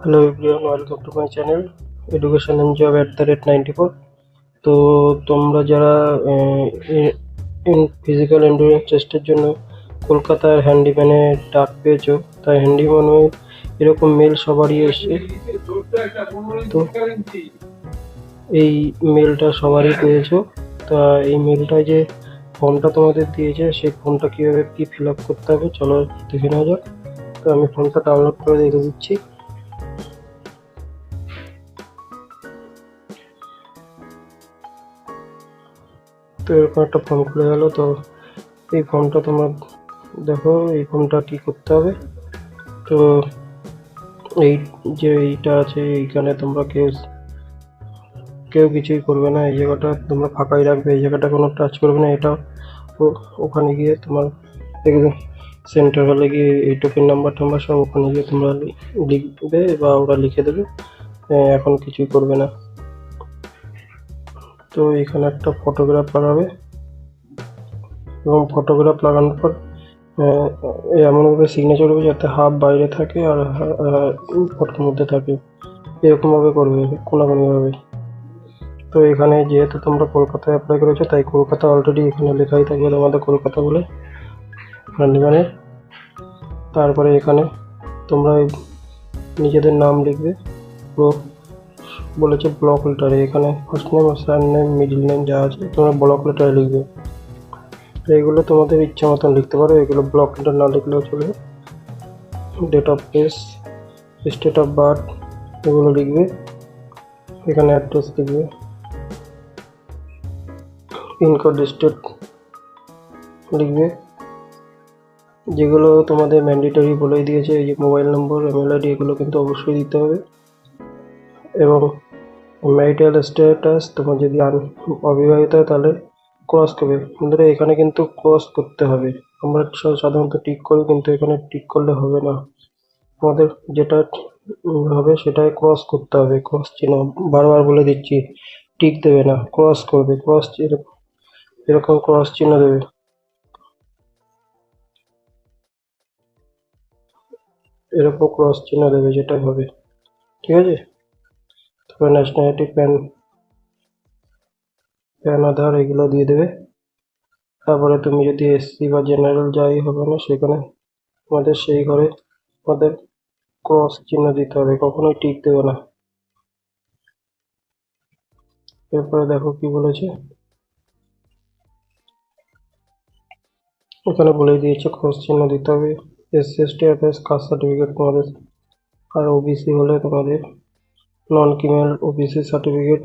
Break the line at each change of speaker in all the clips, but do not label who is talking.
Hello everyone welcome to my channel education and job at the rate ninety four তো তোমরা যারা physical endurance টেস্টের জন্য কলকাতার হ্যান্ডিম্যানে ডাক পেয়েছ, তাই হ্যান্ডিম্যান এরকম মেল সবারই এসছে। তো এই মেলটা সবারই পেয়েছ। তা এই মেলটায় যে ফর্মটা তোমাদের দিয়েছে, সেই ফর্মটা কীভাবে কী ফিল আপ করতে হবে, চলো দেখে নেওয়া যাক। তো আমি ফর্মটা ডাউনলোড করে দেখে দিচ্ছি। তো এরকম একটা ফর্ম খুলে গেল, তো এই ফর্মটা তোমার দেখো, এই ফর্মটা কি করতে হবে? তো এই যে এইটা আছে, এইখানে তোমরা কেউ কেউ কিছুই করবে না, এই জায়গাটা তোমরা ফাঁকাই রাখবে, এই জায়গাটা কোনো টাচ করবে না, এটা ওখানে গিয়ে তোমার একদম সেন্টার হলে গিয়ে এই টোকেন নাম্বার টাম্বার সব ওখানে গিয়ে তোমরা লিখবে বা ওরা লিখে দেবে। এখন কিছুই করবে না। তো এখানে একটা ফটোগ্রাফ লাগাবে এবং ফটোগ্রাফ লাগানোর পর এমনভাবে সিগনেচার করবে যাতে হাফ বাইরে থাকে আর ফটোর মধ্যে থাকে। এরকমভাবে করবে কোনাকুনিভাবে তো এখানে যেহেতু তোমরা কলকাতায় অ্যাপ্লাই করেছ, তাই কলকাতা অলরেডি এখানে লেখাই থাকবে তোমাদের কলকাতা বলে। মানে তারপরে এখানে তোমরা নিজেদের নাম লিখবে পুরো বলেছে ব্লক লেটারে এখানে first name surname middle name যা আছে, তোমরা ব্লক লেটারে লিখবে। তো এগুলো তোমাদের ইচ্ছা মতন লিখতে পারো। এগুলো ব্লক লেটার না লিখলেও চলবে date of place state of birth এগুলো লিখবে। এখানে অ্যাড্রেস লিখবে। পিনকোড স্টেট লিখবে। যেগুলো তোমাদের ম্যান্ডেটরি বলেই দিয়েছে। এই যে মোবাইল নম্বর ইমেল আইডি এগুলো কিন্তু অবশ্যই দিতে হবে। এবং ম্যারিটাল স্ট্যাটাস তোমার যদি অবিবাহিত তাহলে ক্রস করবে। বন্ধুরা, এখানে কিন্তু ক্রস করতে হবে। আমরা সাধারণত টিক করি কিন্তু এখানে টিক করলে হবে না। আমাদের যেটা হবে সেটাই ক্রস করতে হবে। ক্রস চিহ্ন বারবার বলে দিচ্ছি টিক দেবে না ক্রস করবে। ক্রস এরকম ক্রস চিহ্ন দেবে। এরকম ক্রস চিহ্ন দেবে যেটা হবে। ঠিক আছে? তারপর ন্যাশনালিটি প্যান প্যান আধার এগুলো দিয়ে দেবে। তারপরে তুমি যদি এসসি বা জেনারেল যাই হবে না, সেখানে তোমাদের সেই ঘরে তোমাদের ক্রস চিহ্ন দিতে হবে, কখনোই টিক দেবে না। এরপরে দেখো কি বলেছে। এখানে বলে দিয়েছে ক্রস চিহ্ন দিতে হবে। এসসি এসটি কাস্ট সার্টিফিকেট তোমাদের, আর ওবিসি হলে তোমাদের নন ক্রিমিনাল ওবিসি সার্টিফিকেট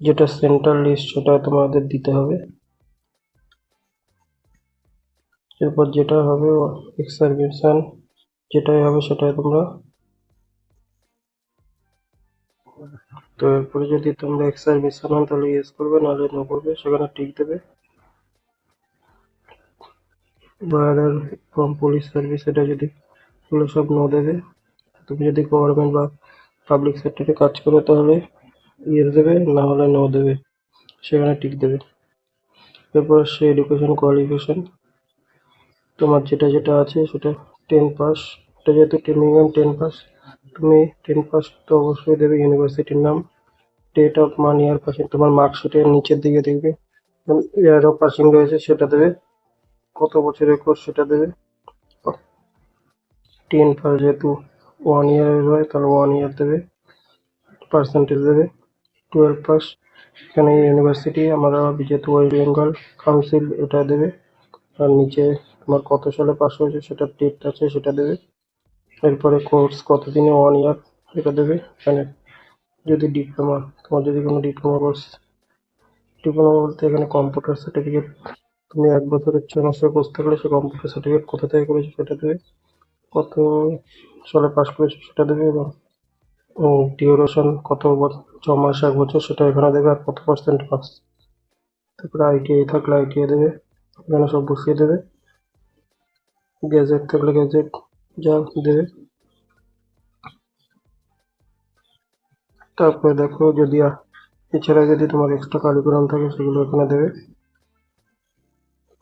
যেটা সেন্ট্রাল লিস্ট সেটা তোমাদের দিতে হবে। এরপর যেটা হবে এক্সারভিশন যেটাই হবে সেটাই তোমরা তো এরপরে যদি তোমরা এক্সারভিশন হন তাহলে ইয়েস করবে, নাহলে নো করবে, সেখানে টিক দেবে। বা ফ্রম পুলিশ সার্ভিস এটা যদি সব নো দেবে, তুমি যদি গভর্নমেন্ট বা পাবলিক সেক্টরে কাজ করো তাহলে ইয়েস দেবে, না হলে নো দেবে। সেখানে টিক দেবে। এরপর সে এডুকেশন কোয়ালিফিকেশন তোমার যেটা যেটা আছে সেটা টেন পাস এটা যেহেতু মিনিমাম টেন পাস তুমি টেন পাস তো অবশ্যই দেবে ইউনিভার্সিটির নাম। ডেট অফ মান ইয়ার পাসিং তোমার মার্কশিটের নিচের দিকে দেখবে। ইয়ার অফ পাসিং রয়েছে, সেটা দেবে। কত বছরের কোর্স সেটা দেবে। টেন পাস যেহেতু ওয়ান ইয়ারের হয়, তাহলে ওয়ান ইয়ার দেবে পার্সেন্টেজ দেবে টুয়েলভ পাস এখানে ইউনিভার্সিটি আমরা যেহেতু ওয়েস্ট বেঙ্গল কাউন্সিল এটা দেবে, আর নিচে তোমার কত সালে পাস হয়েছে সেটা ডেট আছে সেটা দেবে। এরপরে কোর্স কতদিনে ওয়ান ইয়ার এটা দেবে। এখানে যদি ডিপ্লোমা তোমার যদি কোনো ডিপ্লোমা কোর্স ডিপ্লোমা বলতে এখানে কম্পিউটার সার্টিফিকেট তুমি এক বছরের ছ মাসের কোর্স থাকলে সে কম্পিউটার সার্টিফিকেট কোথা থেকে করেছ সেটা দেবে। কত সালে পাস করেছ সেটা দেবে এবং ডিউরেশন কত ছ মাস, এক বছর সেটা এখানে দেবে আর কত পার্সেন্ট পাস তারপরে আইটিআই থাকলে আইটিআই দেবে, এখানে সব বসিয়ে দেবে। গ্যাজেট থাকলে গ্যাজেট যা দেবে। তারপরে দেখো যদি এছাড়া যদি তোমার এক্সট্রা কারিকুলাম থাকে সেগুলো এখানে দেবে।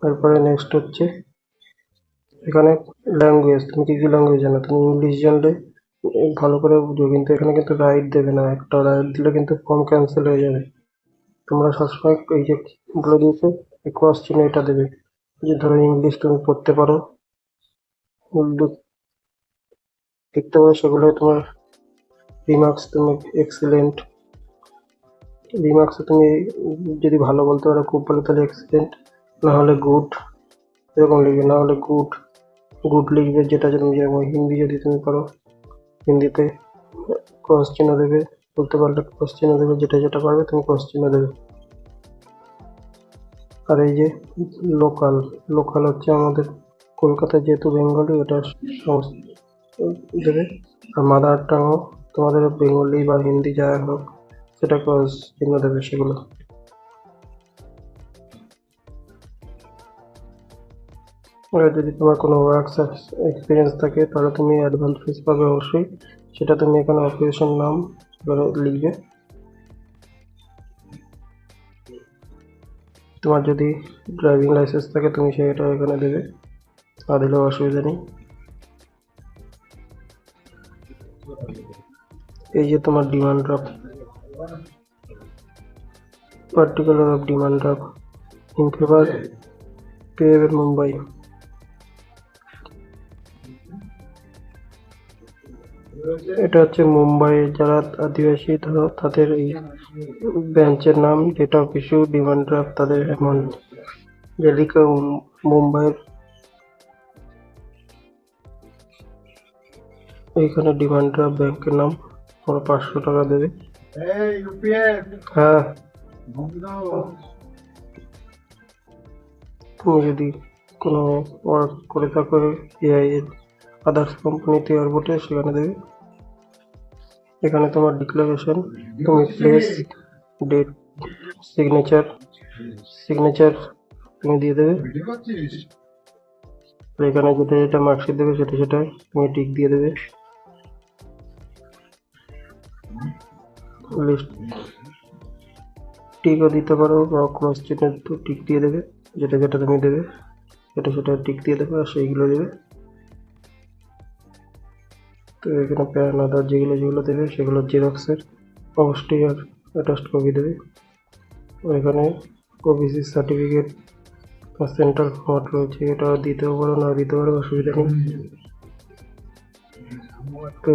তারপরে নেক্সট হচ্ছে এখানে ল্যাঙ্গুয়েজ তুমি কি কি ল্যাঙ্গুয়েজ জানো? তুমি ইংলিশ জানলে ভালো করে বুঝো, কিন্তু এখানে কিন্তু রাইট দেবে না। একটা রাইট দিলে কিন্তু ফর্ম ক্যান্সেল হয়ে যাবে। তোমরা সবসময় এই যে বলে দিয়েছে, এই ক্রস চিহ্ন এটা দেবে। যে ধরো ইংলিশ তুমি পড়তে পারো। দেখতে পারো সেগুলো তোমার রিমার্কস তুমি এক্সিলেন্ট রিমার্কসে তুমি যদি ভালো বলতে পারো খুব ভালো, তাহলে এক্সিলেন্ট না হলে গুড এরকম লিখবে। না হলে গুড গুড লিখবে, যেটা তুমি যেমন হিন্দি যদি তুমি পারো হিন্দিতে ক্রস চিহ্ন দেবে, বলতে পারলে ক্রস চিহ্ন দেবে, যেটা যেটা পারবে তুমি ক্রস চিহ্ন দেবে। আর এই যে লোকাল লোকাল হচ্ছে আমাদের কলকাতা যেহেতু বেঙ্গলি ওটা দেবে। আর মাদার টাংও তোমাদের বেঙ্গলি বা হিন্দি যা হোক, সেটা ক্রস চিহ্ন দেবে সেগুলো। আর যদি তোমার কোনো ওয়ার্কস এক্সপিরিয়েন্স থাকে, তাহলে তুমি অ্যাডভান্স ফিস পাবে অবশ্যই। সেটা তুমি এখানে অকুপেশন নাম লিখবে। তোমার যদি ড্রাইভিং লাইসেন্স থাকে, তুমি সেটা এখানে দেবে। না দিলেও অসুবিধা নেই। এই যে তোমার demand drop particular of demand drop in favour Mumbai এটা হচ্ছে মুম্বাই যারা আদিবাসী ধরো তাদের এই ব্রাঞ্চের নাম date of issue demand draft তাদের অ্যামাউন্ট যেদিকে মুম্বাইয়ের এইখানে ডিমান্ড ড্রাফট ব্যাংকের নাম ওরা পাঁচশো টাকা দেবে। হ্যাঁ। তুমি যদি কোনো ওয়ার্ক করে থাকো এআই এর। আদার্স কোম্পানি কোম্পানিতে এয়ারপোর্টে সেখানে দেবে। এখানে তোমার ডিক্লারেশন তুমি প্লেস ডেট সিগনেচার সিগনেচার তুমি দিয়ে দেবে। এখানে যেটা যেটা মার্কশিট দেবে সেটা সেটা তুমি টিক দিয়ে দেবে। লিস্ট টিকও দিতে পারো বা ক্রস চিহ্ন টিক দিয়ে দেবে। যেটা যেটা তুমি দেবে, সেটা সেটা টিক দিয়ে দেবে আর সেইগুলো দেবে। তো এখানে প্যান আদার যেগুলো যেগুলো দেবে সেগুলো জেরক্সের অবশ্যই আর অ্যাটাস্ট কপি দেবে। এখানে ওবিসি সার্টিফিকেট বা সেন্ট্রাল ফর্ট রয়েছে, এটা দিতেও পারো, না দিতে পারো, অসুবিধা নেই। তো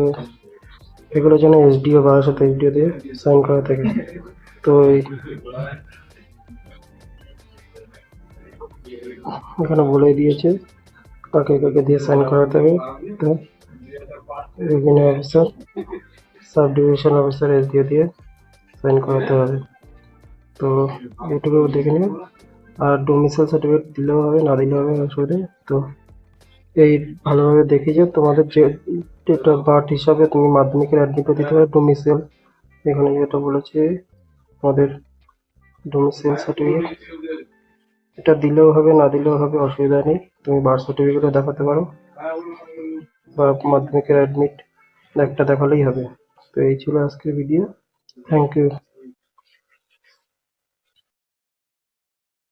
এগুলো যেন এসডিও বা সাথে এসডিও দিয়ে সাইন করা থাকে। তো এখানে বলে দিয়েছে কাকে কাকে দিয়ে সাইন করাতে হবে। তো revenue officer sub division officer SDO দিয়ে সাইন করাতে হবে। তো এটুকু দেখে নিন আর ডোমিসাইল সার্টিফিকেট দিলেও হবে, না দিলেও হবে, অসুবিধা। তো এই ভালোভাবে দেখে যে তোমাদের যে অফ বার্থ হিসাবে তুমি মাধ্যমিকের অ্যাডমিটও দিতে পারো ডোমিসাইল এখানে যেটা বলেছে আমাদের ডোমিসাইল সার্টিফিকেট এটা দিলেও হবে, না দিলেও হবে, অসুবিধা নেই। তুমি বার্থ সার্টিফিকেটও দেখাতে পারো। বা মাধ্যমিকের অ্যাডমিট একটা দেখালেই হবে। তো এই ছিল আজকের ভিডিও থ্যাংক ইউ